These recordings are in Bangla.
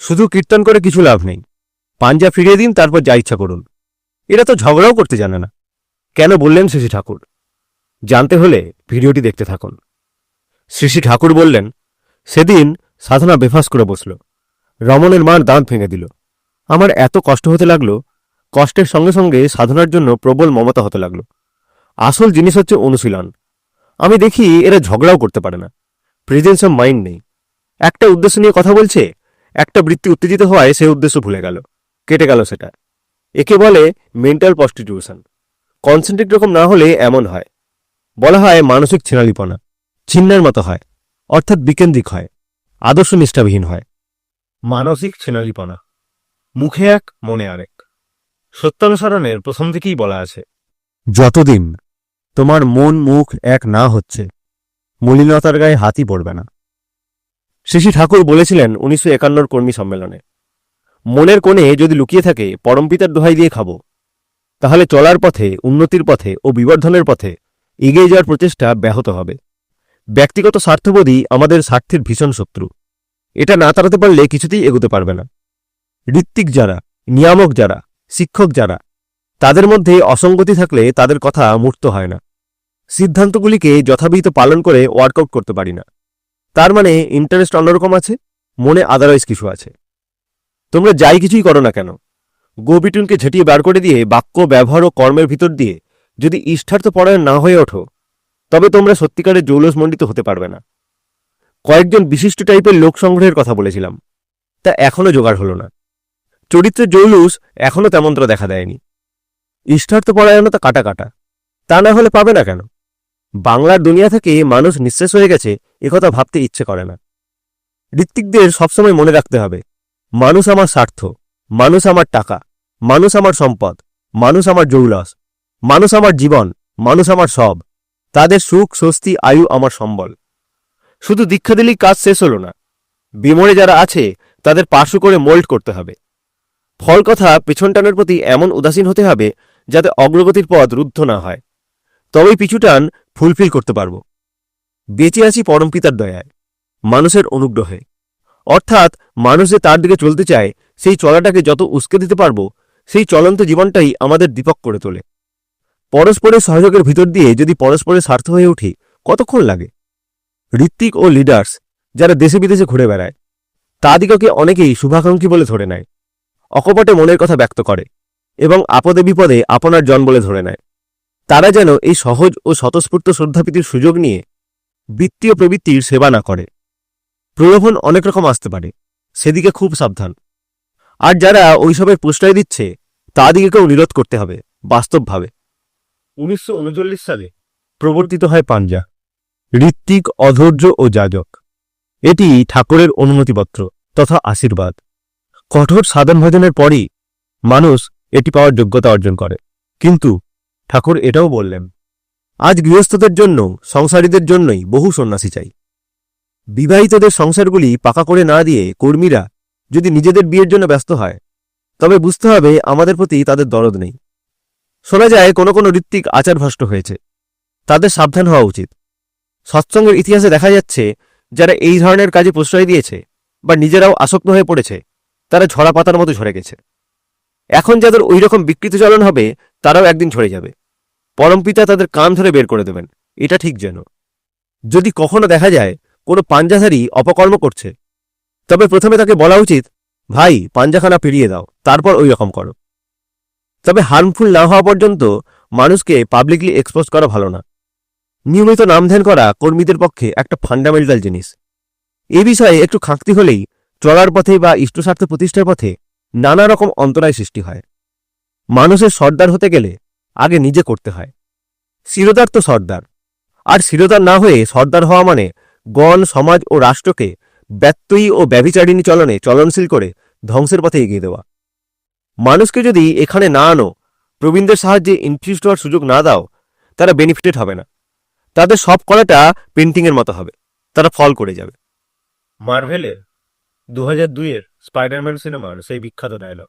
শুধু কীর্তন করে কিছু লাভ নেই। পাঞ্জা ফিরিয়ে দিন, তারপর যা ইচ্ছা করুন। এরা তো ঝগড়াও করতে জানে না। কেন বললেন শ্রী ঠাকুর? জানতে হলে ভিডিওটি দেখতে থাকুন। শ্রী শ্রী ঠাকুর বললেন, সেদিন সাধনা বেফাস করে বসল। রমণের মার দাঁত ভেঙে দিল। আমার এত কষ্ট হতে লাগল, কষ্টের সঙ্গে সঙ্গে সাধনার জন্য প্রবল মমতা হতে লাগল। আসল জিনিস হচ্ছে অনুশীলন। আমি দেখি এরা ঝগড়াও করতে পারে না। প্রেজেন্স অফ মাইন্ড নেই। একটা উদ্দেশ্য নিয়ে কথা বলছে একটা বৃত্তি উত্তেজিত হওয়ায় সেই উদ্দেশ্য ভুলে গেল। কেটে গেল সেটা। একে বলে মেন্টাল প্রস্টিটিউশন কনসেন্ট্রেট রকম না হলে এমন হয়। বলা হয় মানসিক ছেনালিপনা ছিন্নের মতো হয়। অর্থাৎ বিকেন্দ্রিক হয়। আদর্শ নিষ্ঠাবিহীন হয়। মানসিক ছেনালিপনা মুখে এক, মনে আরেক। সত্যানুসরণের প্রথম থেকেই বলা আছে। যতদিন তোমার মন মুখ এক না হচ্ছে, মলিনতার গায়ে হাতই পড়বে না। শ্রী ঠাকুর বলেছিলেন উনিশশো একান্নর কর্মী সম্মেলনে, মনের কোণে যদি লুকিয়ে থাকে পরমপিতার দোহাই দিয়ে খাব, তাহলে চলার পথে, উন্নতির পথে ও বিবর্ধনের পথে এগিয়ে যাওয়ার প্রচেষ্টা ব্যাহত হবে। ব্যক্তিগত স্বার্থবোধই আমাদের স্বার্থের ভীষণ শত্রু। এটা না তাড়াতে পারলে কিছুতেই এগোতে পারবে না। ঋত্বিক যারা, নিয়ামক যারা, শিক্ষক যারা, তাদের মধ্যে অসঙ্গতি থাকলে তাদের কথা মূর্ত হয় না। সিদ্ধান্তগুলিকে যথাবিহিত পালন করে ওয়ার্কআউট করতে পারি না। তার মানে ইন্টারেস্ট অন্যরকম আছে, মনে আদারওয়াইজ কিছু আছে। তোমরা যাই কিছুই করো না কেন গোবিটুনকে ঝেঁটিয়ে বার করে দিয়ে বাক্য, ব্যবহার ও কর্মের ভিতর দিয়ে যদি ইষ্ঠার্থ পরায়ণ না হয়ে ওঠো, তবে তোমরা সত্যিকারের জৌলসমণ্ডিত হতে পারবে না। কয়েকজন বিশিষ্ট টাইপের লোক সংগ্রহের কথা বলেছিলাম, তা এখনও জোগাড় হলো না। চরিত্রের জৌলুস এখনও তেমনটা দেখা দেয়নি। ইষ্টার্থ পরায়ণতা কাটা কাটা, তা না হলে পাবে না কেন? বাংলার দুনিয়া থেকে মানুষ নিঃশেষ হয়ে গেছে একথা ভাবতে ইচ্ছে করে না। ঋত্বিকদের সবসময় মনে রাখতে হবে, মানুষ আমার স্বার্থ, মানুষ আমার টাকা, মানুষ আমার সম্পদ, মানুষ আমার জৌলস মানুষ আমার জীবন, মানুষ আমার সব, তাদের সুখ, স্বস্তি, আয়ু আমার সম্বল। শুধু দীক্ষা দিলেই কাজ শেষ হলো না, বিমরে যারা আছে, তাদের পার্শ্ব করে মোল্ড করতে হবে। ফল কথা পেছন টানের প্রতি এমন উদাসীন হতে হবে, যাতে অগ্রগতির পথ রুদ্ধ না হয়। তবেই পিছু টান ফুলফিল করতে পারব। বেঁচে আছি পরমপিতার দয়ায়, মানুষের অনুগ্রহে। অর্থাৎ মানুষ যে তার দিকে চলতে চায়, সেই চলাটাকে যত উস্কে দিতে পারব, সেই চলন্ত জীবনটাই আমাদের দীপক করে তোলে। পরস্পরের সহযোগের ভিতর দিয়ে যদি পরস্পরের স্বার্থ হয়ে উঠি, কতক্ষণ লাগে? ঋত্বিক ও লিডার্স, যারা দেশে বিদেশে ঘুরে বেড়ায় তা তাদিগকে অনেকেই শুভাকাঙ্ক্ষী বলে ধরে নেয়, অকপটে মনের কথা ব্যক্ত করে, এবং আপদে বিপদে আপনার জন বলে ধরে নেয়। তারা যেন এই সহজ ও স্বতঃস্ফূর্ত শ্রদ্ধাপীতির সুযোগ নিয়ে বৃত্তীয় প্রবৃত্তির সেবা না করে। প্রলোভন অনেক রকম আসতে পারে সেদিকে খুব সাবধান। আর যারা ওইসবের প্রশ্রয় দিচ্ছে তাদিগকেও নিরোধ করতে হবে বাস্তবভাবে। উনিশশো উনচল্লিশ সালে প্রবর্তিত হয় পাঞ্জা ঋত্বিক অধৈর্য ও যাজক। এটি ঠাকুরের অনুমতিপত্র তথা আশীর্বাদ। কঠোর সাধন ভজনের পরই মানুষ এটি পাওয়ার যোগ্যতা অর্জন করে। কিন্তু ঠাকুর এটাও বললেন, আজ গৃহস্থদের জন্য সংসারীদের জন্যই বহু সন্ন্যাসী চাই। বিবাহিতদের সংসারগুলি পাকা করে না দিয়ে কর্মীরা যদি নিজেদের বিয়ের জন্য ব্যস্ত হয়, তবে বুঝতে হবে আমাদের প্রতি তাদের দরদ নেই। শোনা যায় কোনো কোনো ঋত্বিক আচার আচারভ্রষ্ট হয়েছে। তাদের সাবধান হওয়া উচিত। সৎসঙ্গের ইতিহাসে দেখা যাচ্ছে, যারা এই ধরনের কাজে প্রশ্রয় দিয়েছে বা নিজেরাও আসক্ত হয়ে পড়েছে, তারা ঝরা পাতার মতো ঝরে গেছে। এখন যাদের ওই রকম বিকৃত চলন হবে, তারাও একদিন ঝরে যাবে। পরমপিতা তাদের কান ধরে বের করে দেবেন। এটা ঠিক যেন। যদি কখনো দেখা যায়, কোনো পাঞ্জাধারী অপকর্ম করছে, তবে প্রথমে তাকে বলা উচিত, ভাই, পাঞ্জাখানা ফিরিয়ে দাও, তারপর ওই রকম করো। তবে হার্মফুল না হওয়া পর্যন্ত মানুষকে পাবলিকলি এক্সপোজ করা ভালো না। নিয়মিত নাম ধ্যান করা কর্মীদের পক্ষে একটা ফান্ডামেন্টাল জিনিস। এ বিষয়ে একটু খাঁকতি হলেই চলার পথে বা ইষ্টস্বার্থ প্রতিষ্ঠার পথে নানা রকম অন্তরায় সৃষ্টি হয়। মানুষের সর্দার হতে গেলে আগে নিজে করতে হয়। শিরোদার তো সর্দার। আর শিরোদার না হয়ে সর্দার হওয়া মানে গণ, সমাজ ও রাষ্ট্রকে ব্যত্যয়ী ও ব্যভিচারিণী চলনে চলনশীল করে ধ্বংসের পথে এগিয়ে দেওয়া। মানুষকে যদি এখানে না আনো, প্রবীণদের সাহায্যে ইনফিউজড হওয়ার সুযোগ না দাও, তারা বেনিফিটেড হবে না। তাদের সব কলাটা পেন্টিংয়ের মতো হবে। তারা ফল করে যাবে। মার্ভেলের দু হাজার দুইয়ের স্পাইডারম্যান সিনেমার সেই বিখ্যাত dialogue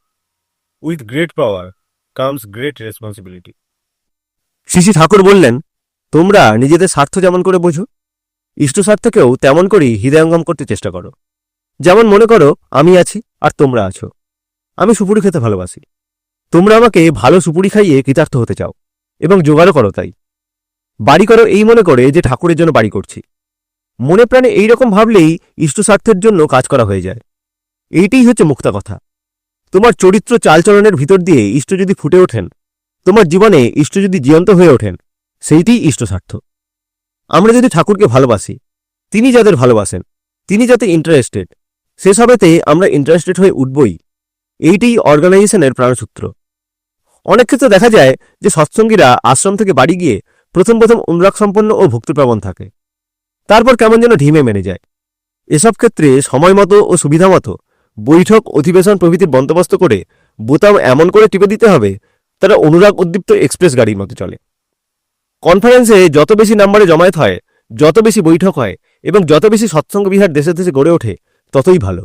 with great power comes great responsibility Shri Thakur বললেন, তোমরা নিজেদের স্বার্থ যেমন করে বোঝো, ইষ্ট স্বার্থকেও তেমন করেই হৃদয়ঙ্গম করতে চেষ্টা করো। যেমন মনে করো, আমি আছি আর তোমরা আছো। আমি সুপুরি খেতে ভালোবাসি। তোমরা আমাকে ভালো সুপুরি খাইয়ে কৃতার্থ হতে চাও এবং জোগাড়ও করো তাই। বাড়ি করো এই মনে করে যে ঠাকুরের জন্য বাড়ি করছি। মনে প্রাণে এইরকম ভাবলেই ইষ্ট স্বার্থের জন্য কাজ করা হয়ে যায়। এইটাই হচ্ছে মুক্তা কথা। তোমার চরিত্র চালচলনের ভিতর দিয়ে ইষ্ট যদি ফুটে ওঠেন, তোমার জীবনে ইষ্ট যদি জীবন্ত হয়ে ওঠেন সেইটিই ইষ্ট স্বার্থ আমরা যদি ঠাকুরকে ভালোবাসি, তিনি যাদের ভালোবাসেন, তিনি যাতে ইন্টারেস্টেড সেসবেতে আমরা ইন্টারেস্টেড হয়ে উঠবই এইটাই অর্গানাইজেশনের প্রাণসূত্র। অনেক ক্ষেত্রে দেখা যায় যে সৎসঙ্গীরা আশ্রম থেকে বাড়ি গিয়ে প্রথম প্রথম অনুরাগ সম্পন্ন ও ভক্তিপ্রবণ থাকে। তারপর কেমন যেন ঢিমে মেনে যায়। এসব ক্ষেত্রে সময় মতো ও সুবিধা মতো বৈঠক, অধিবেশন প্রভৃতির বন্দোবস্ত করে বোতাম এমন করে টিপে দিতে হবে, তারা অনুরাগ উদ্দীপ্ত এক্সপ্রেস গাড়ির মতো চলে। কনফারেন্সে যত বেশি নাম্বারে জমায়েত হয়, যত বেশি বৈঠক হয় এবং যত বেশি সৎসঙ্গ বিহার দেশে দেশে গড়ে ওঠে, ততই ভালো।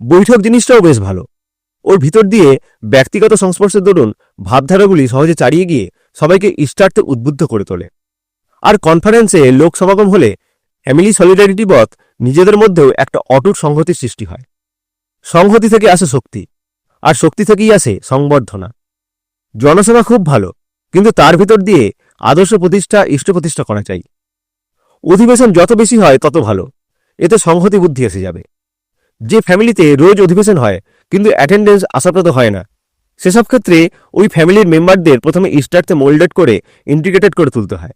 বৈঠক জিনিসটাও বেশ ভালো। ওর ভিতর দিয়ে ব্যক্তিগত সংস্পর্শের দরুন ভাবধারাগুলি সহজে চালিয়ে গিয়ে সবাইকে ইষ্টার্থে উদ্বুদ্ধ করে তোলে। আর কনফারেন্সে লোক সমাগম হলে ফ্যামিলি সলিডারিটি বধ নিজেদের মধ্যেও একটা অটুট সংহতির সৃষ্টি হয়। সংহতি থেকে আসে শক্তি, আর শক্তি থেকেই আসে সংবর্ধনা। জনসেবা খুব ভালো, কিন্তু তার ভিতর দিয়ে আদর্শ প্রতিষ্ঠা, ইষ্ট প্রতিষ্ঠা করা চাই। অধিবেশন যত বেশি হয় তত ভালো, এতে সংহতি বুদ্ধি এসে যাবে। যে ফ্যামিলিতে রোজ অধিবেশন হয়, কিন্তু অ্যাটেন্ডেন্স আশাপ্রদ হয় না, সেসব ক্ষেত্রে ওই ফ্যামিলির মেম্বারদের প্রথমে ইস্টার্থে মোল্ডেড করে, ইন্টিগ্রেটেড করে তুলতে হয়,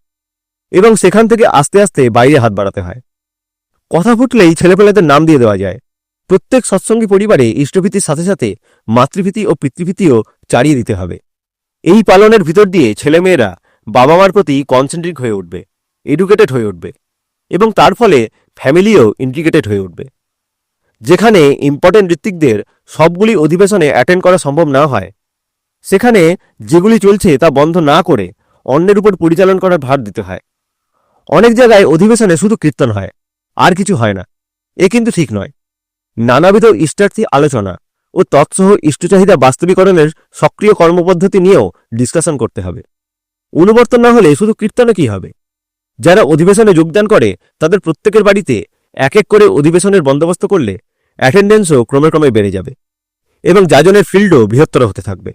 এবং সেখান থেকে আস্তে আস্তে বাইরে হাত বাড়াতে হয়। কথা ফুটলেই ছেলেপেলেদের নাম দিয়ে দেওয়া যায় প্রত্যেক সৎসঙ্গী পরিবারে ইষ্টভীতির সাথে সাথে মাতৃভীতি ও পিতৃভীতিও চালিয়ে দিতে হবে। এই পালনের ভিতর দিয়ে ছেলেমেয়েরা বাবা মার প্রতি কনসেন্ট্রিক হয়ে উঠবে এডুকেটেড হয়ে উঠবে এবং তার ফলে ফ্যামিলিও ইন্টিগ্রেটেড হয়ে উঠবে। যেখানে ইম্পর্টেন্ট ঋত্বিকদের সবগুলি অধিবেশনে অ্যাটেন্ড করা সম্ভব না হয়, সেখানে যেগুলি চলছে তা বন্ধ না করে অন্যের উপর পরিচালন করার ভার দিতে হয়। অনেক জায়গায় অধিবেশনে শুধু কীর্তন হয়, আর কিছু হয় না, এ কিন্তু ঠিক নয়। নানাবিধ ইস্টার্থী আলোচনা ও তৎসহ ইষ্ট চাহিদা বাস্তবীকরণের সক্রিয় কর্মপদ্ধতি নিয়েও ডিসকাশন করতে হবে। অনুবর্তন না হলে শুধু কীর্তনে কি হবে? যারা অধিবেশনে যোগদান করে, তাদের প্রত্যেকের বাড়িতে এক এক করে অধিবেশনের বন্দোবস্ত করলে অ্যাটেন্ডেন্সও ক্রমে ক্রমে বেড়ে যাবে এবং যাজনের ফিল্ডও বৃহত্তর হতে থাকবে।